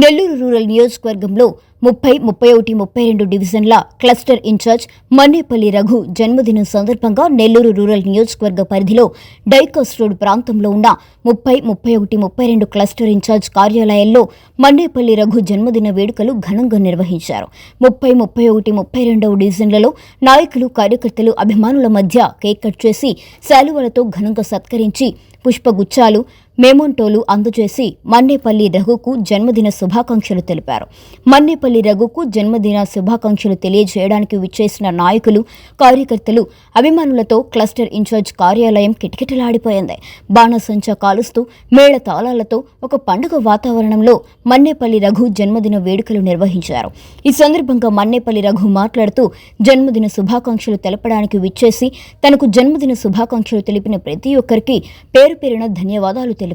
Nellore rural నియోజకవర్గంలో ముప్పై ముప్పై ఒకటి ముప్పై రెండు డివిజన్ల క్లస్టర్ ఇన్ఛార్జ్ మన్నేపల్లి రఘు జన్మదినం సందర్భంగా నెల్లూరు రూరల్ నియోజకవర్గ పరిధిలో డైకాస్ రోడ్ ప్రాంతంలో ఉన్న ముప్పై ముప్పై ఒకటి ముప్పై రెండు క్లస్టర్ ఇన్ఛార్జ్ కార్యాలయాల్లో మన్నేపల్లి రఘు జన్మదిన వేడుకలు ఘనంగా నిర్వహించారు. ముప్పై ముప్పై ఒకటి ముప్పై రెండవ డివిజన్లలో నాయకులు కార్యకర్తలు అభిమానుల మధ్య కేక్ కట్ చేసి శాలువలతో ఘనంగా సత్కరించి పుష్పగుచ్చాలు మేమోంటోలు అందజేసి మన్నేపల్లి రఘుకు జన్మదిన శుభాకాంక్షలు తెలిపారు. మన్నేపల్లి రఘుకు జన్మదిన శుభాకాంక్షలు తెలియజేయడానికి విచ్చేసిన నాయకులు కార్యకర్తలు అభిమానులతో క్లస్టర్ ఇన్ఛార్జ్ కార్యాలయం కిటకిటలాడిపోయింది. బాణసంచా కాలుస్తూ మేళ తాళాలతో ఒక పండుగ వాతావరణంలో మన్నేపల్లి రఘు జన్మదిన వేడుకలు నిర్వహించారు. ఈ సందర్భంగా మన్నేపల్లి రఘు మాట్లాడుతూ జన్మదిన శుభాకాంక్షలు తెలపడానికి విచ్చేసి తనకు జన్మదిన శుభాకాంక్షలు తెలిపిన ప్రతి ఒక్కరికి పేరు పేరున ధన్యవాదాలు తెలిపారు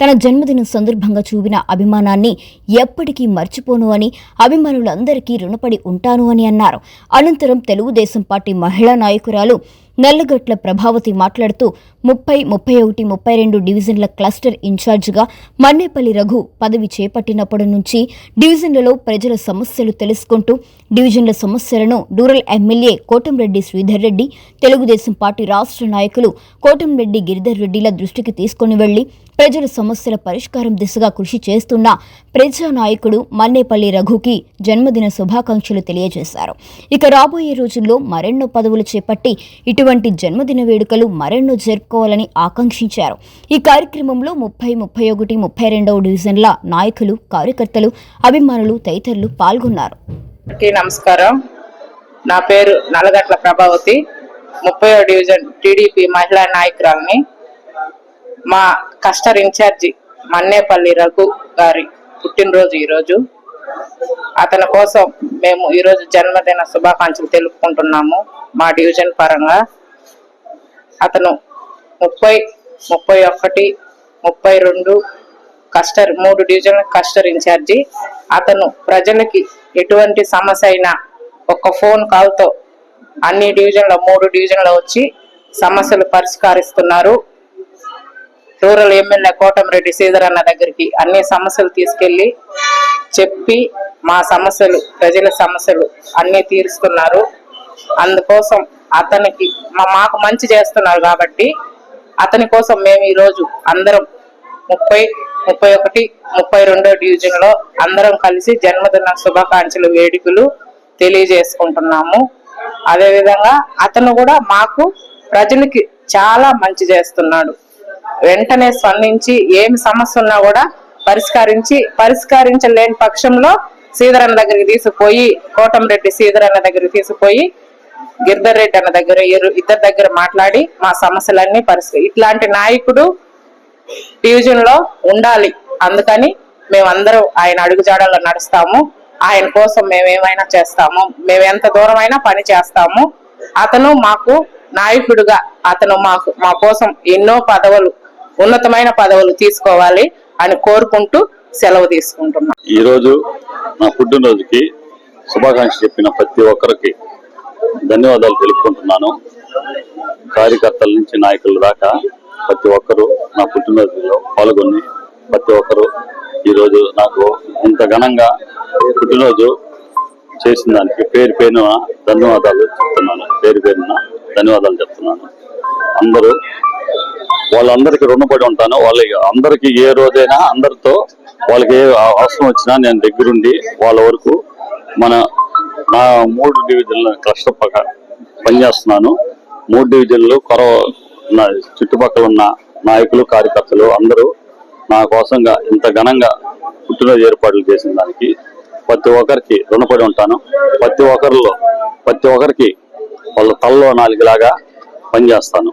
తన జన్మదినం సందర్భంగా చూపిన అభిమానాన్ని ఎప్పటికీ మర్చిపోను అని అభిమానులందరికీ రుణపడి ఉంటాను అని అన్నారు. అనంతరం తెలుగుదేశం పార్టీ మహిళా నాయకురాలు నల్లగట్ల ప్రభావతి మాట్లాడుతూ ముప్పై ముప్పై ఒకటి ముప్పై రెండు డివిజన్ల క్లస్టర్ ఇన్ఛార్జిగా మన్నేపల్లి రఘు పదవి చేపట్టినప్పటి నుంచి డివిజన్లలో ప్రజల సమస్యలు తెలుసుకుంటూ డివిజన్ల సమస్యలను rural MLA Kotamreddy Sridhar Reddy Telugu Desam party రాష్ట్ర నాయకులు కోటంరెడ్డి గిరిధర్ రెడ్డిల దృష్టికి తీసుకుని వెళ్ళి ప్రజల సమస్యల పరిష్కారం దిశగా కృషి చేస్తున్న ప్రజానాయకుడు మన్నేపల్లి రఘుకి జన్మదిన శుభాకాంక్షలు తెలియజేశారు. ఇక రాబోయే రోజుల్లో మరెన్నో పదవులు చేపట్టి ఇటువంటి జన్మదిన వేడుకలు మరెన్నో జరుపుకోవాలని ఆకాంక్షించారు. ఈ కార్యక్రమంలో ముప్పై ముప్పై ఒకటి ముప్పై రెండవ డివిజన్ల నాయకులు కార్యకర్తలు అభిమానులు తదితరులు పాల్గొన్నారు. నమస్కారం. నా పేరు నల్లగట్ల ప్రభావతి. ముప్పై డివిజన్ టీడీపీ మహిళా నాయకురాలని మా కస్టర్ ఇన్ఛార్జి మన్నేపల్లి రఘు గారి పుట్టినరోజు ఈరోజు. అతని కోసం మేము ఈరోజు జన్మదిన శుభాకాంక్షలు తెలుపుకుంటున్నాము మా డివిజన్ పరంగా. అతను ముప్పై ముప్పై ఒకటి ముప్పై రెండు కస్టర్ మూడు డివిజన్ల కస్టర్ ఇన్ఛార్జి. అతను ప్రజలకి ఎటువంటి సమస్య అయినా ఒక ఫోన్ కాల్తో అన్ని డివిజన్ల మూడు డివిజన్లు వచ్చి సమస్యలు పరిష్కరిస్తున్నారు. రూరల్ ఎమ్మెల్యే కోటమిరెడ్డి శ్రీధర్ అన్న దగ్గరికి అన్ని సమస్యలు తీసుకెళ్ళి చెప్పి మా సమస్యలు ప్రజల సమస్యలు అన్ని తీరుస్తున్నారు. అందుకోసం అతనికి మాకు మంచి చేస్తున్నారు కాబట్టి అతని కోసం మేము ఈరోజు అందరం ముప్పై ముప్పై ఒకటి ముప్పై రెండో డివిజన్లో అందరం కలిసి జన్మదిన శుభాకాంక్షలు వేడుకలు తెలియజేసుకుంటున్నాము. అదేవిధంగా అతను కూడా మాకు ప్రజలకి చాలా మంచి చేస్తున్నాడు. వెంటనే స్పందించి ఏమి సమస్య ఉన్నా కూడా పరిష్కరించి పరిష్కరించలేని పక్షంలో శ్రీధరన్న దగ్గరికి తీసుకుపోయి కోటంరెడ్డి శ్రీధరన్న దగ్గరికి తీసుకుపోయి గిరిధర్ రెడ్డి అన్న దగ్గర ఇద్దరు ఇద్దరి దగ్గర మాట్లాడి మా సమస్యలన్నీ పరిస్థితి ఇట్లాంటి నాయకుడు డివిజన్లో ఉండాలి. అందుకని మేమందరూ ఆయన అడుగుజాడల్లో నడుస్తాము. ఆయన కోసం మేము ఏమైనా చేస్తాము. మేము ఎంత దూరమైనా పని చేస్తాము. అతను మాకు నాయకుడుగా అతను మాకు మా కోసం ఎన్నో పదవులు ఉన్నతమైన పదవులు తీసుకోవాలి అని కోరుకుంటూ సెలవు తీసుకుంటున్నాను ఈరోజు నా పుట్టినరోజుకి శుభాకాంక్షలు చెప్పిన ప్రతి ఒక్కరికి ధన్యవాదాలు తెలుపుకుంటున్నాను. కార్యకర్తల నుంచి నాయకుల దాకా ప్రతి ఒక్కరూ నా పుట్టినరోజులో పాల్గొని ప్రతి ఒక్కరూ ఈరోజు నాకు ఇంత ఘనంగా పుట్టినరోజు చేసిన దానికి పేరు పేరున ధన్యవాదాలు చెప్తున్నాను. పేరు పేరున ధన్యవాదాలు చెప్తున్నాను. అందరూ వాళ్ళందరికీ రుణపడి ఉంటాను. వాళ్ళ అందరికి ఏ రోజైనా అందరితో వాళ్ళకి ఏ అవసరం వచ్చినా నేను దగ్గరుండి వాళ్ళ వరకు మన నా మూడు డివిజన్ల క్లస్టర్ పక్క పనిచేస్తున్నాను. మూడు డివిజన్లు కొరవ నా చుట్టుపక్కల ఉన్న నాయకులు కార్యకర్తలు అందరూ నా కోసంగా ఇంత ఘనంగా పుట్టినరోజు ఏర్పాట్లు చేసిన దానికి ప్రతి ఒక్కరికి రుణపడి ఉంటాను. ప్రతి ఒక్కరిలో ప్రతి ఒక్కరికి వాళ్ళ తలలో నాలుగులాగా పనిచేస్తాను.